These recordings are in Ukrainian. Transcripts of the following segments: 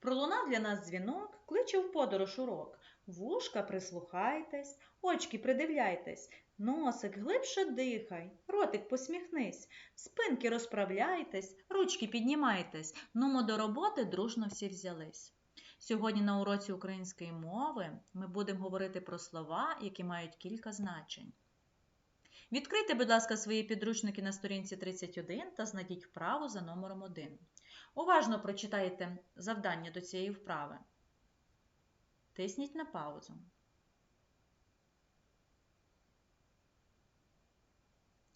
Пролунав для нас дзвінок, кличе в подорож урок. Вушка прислухайтесь, очки придивляйтесь, носик глибше дихай, ротик посміхнись, спинки розправляйтесь, ручки піднімайтесь, нумо до роботи дружно всі взялись. Сьогодні на уроці української мови ми будемо говорити про слова, які мають кілька значень. Відкрийте, будь ласка, свої підручники на сторінці 31 та знайдіть вправу за номером 1. Уважно прочитайте завдання до цієї вправи. Тисніть на паузу.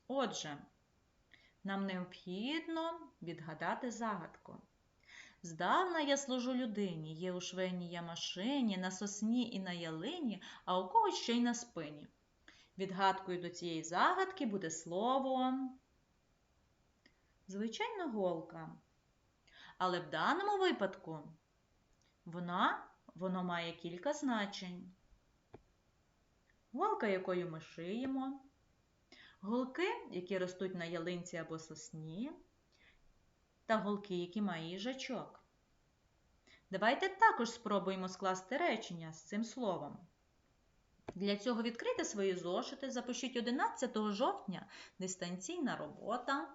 Отже, нам необхідно відгадати загадку. Здавна я служу людині, є у швейній я машині, на сосні і на ялині, а у когось ще й на спині. Відгадкою до цієї загадки буде слово звичайна голка. Але в даному випадку вона, воно має кілька значень. Голка, якою ми шиємо, голки, які ростуть на ялинці або сосні, та голки, які має їжачок. Давайте також спробуємо скласти речення з цим словом. Для цього відкрийте свої зошити, запишіть 11 жовтня дистанційна робота.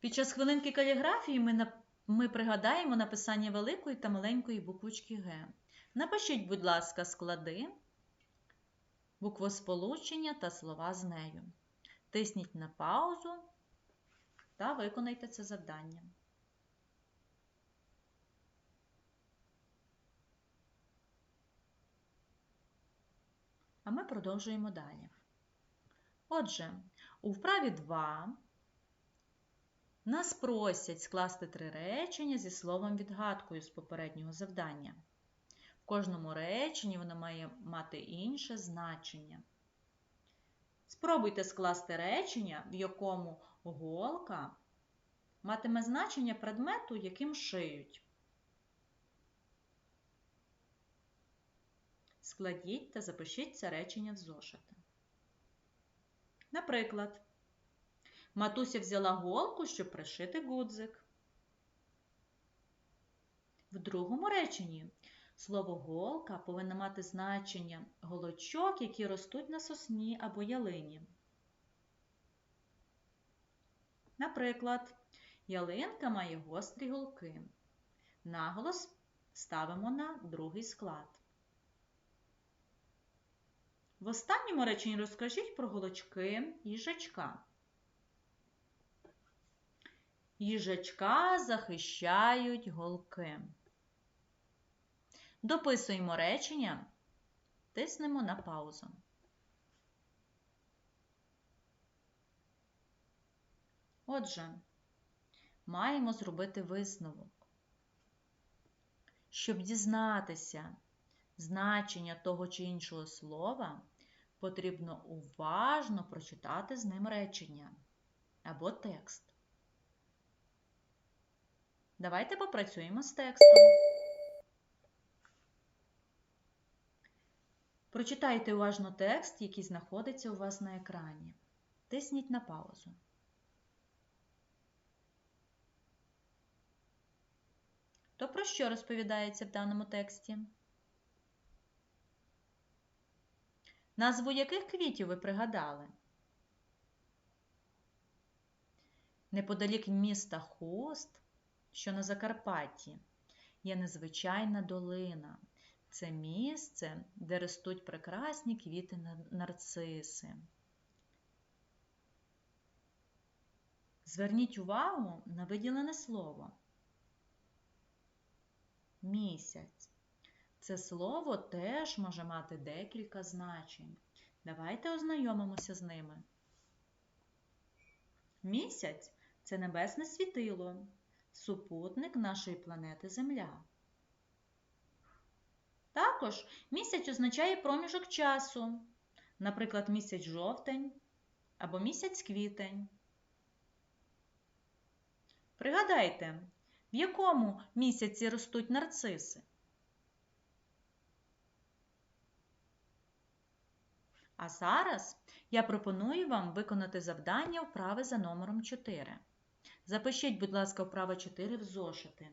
Під час хвилинки каліграфії ми, на... ми пригадаємо написання великої та маленької буквочки Г. Напишіть, будь ласка, склади, буквосполучення та слова з нею. Тисніть на паузу та виконайте це завдання. А ми продовжуємо далі. Отже, у вправі 2 нас просять скласти три речення зі словом відгадкою з попереднього завдання. В кожному реченні воно має мати інше значення. Спробуйте скласти речення, в якому голка матиме значення предмету, яким шиють. Складіть та запишіть це речення в зошити. Наприклад, Матуся взяла голку, щоб пришити гудзик. В другому реченні слово голка повинно мати значення голочок, які ростуть на сосні або ялині. Наприклад, ялинка має гострі голки. Наголос ставимо на другий склад. В останньому реченні розкажіть про голочки їжачка. Їжачка захищають голки. Дописуємо речення, тиснемо на паузу. Отже, маємо зробити висновок. Щоб дізнатися значення того чи іншого слова, потрібно уважно прочитати з ним речення або текст. Давайте попрацюємо з текстом. Прочитайте уважно текст, який знаходиться у вас на екрані. Тисніть на паузу. То про що розповідається в даному тексті? Назву яких квітів ви пригадали? Неподалік міста Хуст що на Закарпатті є незвичайна долина. Це місце, де ростуть прекрасні квіти нарциси. Зверніть увагу на виділене слово. Місяць. Це слово теж може мати декілька значень. Давайте ознайомимося з ними. Місяць це небесне світило, супутник нашої планети Земля. Також місяць означає проміжок часу, наприклад, місяць жовтень або місяць квітень. Пригадайте, в якому місяці ростуть нарциси? А зараз я пропоную вам виконати завдання вправи за номером 4. Запишіть, будь ласка, вправа 4 в зошити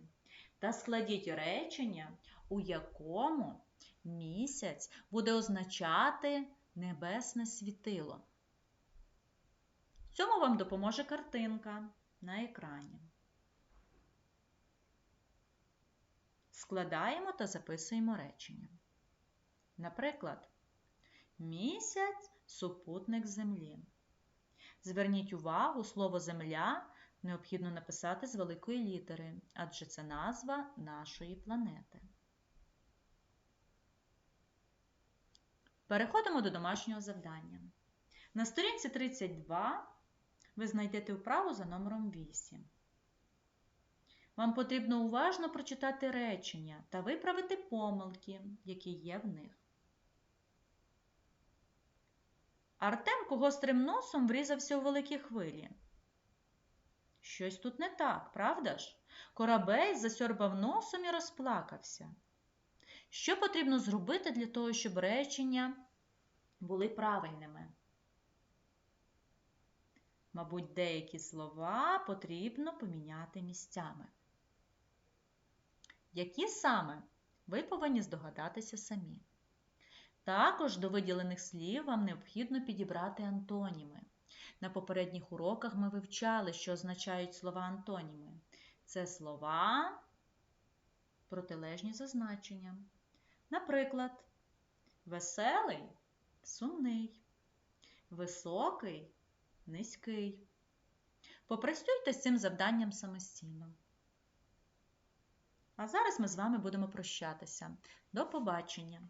та складіть речення, у якому місяць буде означати небесне світило. Цьому вам допоможе картинка на екрані. Складаємо та записуємо речення. Наприклад, місяць супутник Землі. Зверніть увагу, слово Земля необхідно написати з великої літери, адже це назва нашої планети. Переходимо до домашнього завдання. На сторінці 32 ви знайдете вправу за номером 8. Вам потрібно уважно прочитати речення та виправити помилки, які є в них. Артемко гострим носом врізався у великі хвилі. Щось тут не так, правда ж? Корабель засьорбав носом і розплакався. Що потрібно зробити для того, щоб речення були правильними? Мабуть, деякі слова потрібно поміняти місцями. Які саме ви повинні здогадатися самі. Також до виділених слів вам необхідно підібрати антоніми. На попередніх уроках ми вивчали, що означають слова антоніми. Це слова протилежні за значенням. Наприклад, веселий сумний, високий низький. Попрацюйте з цим завданням самостійно. А зараз ми з вами будемо прощатися. До побачення!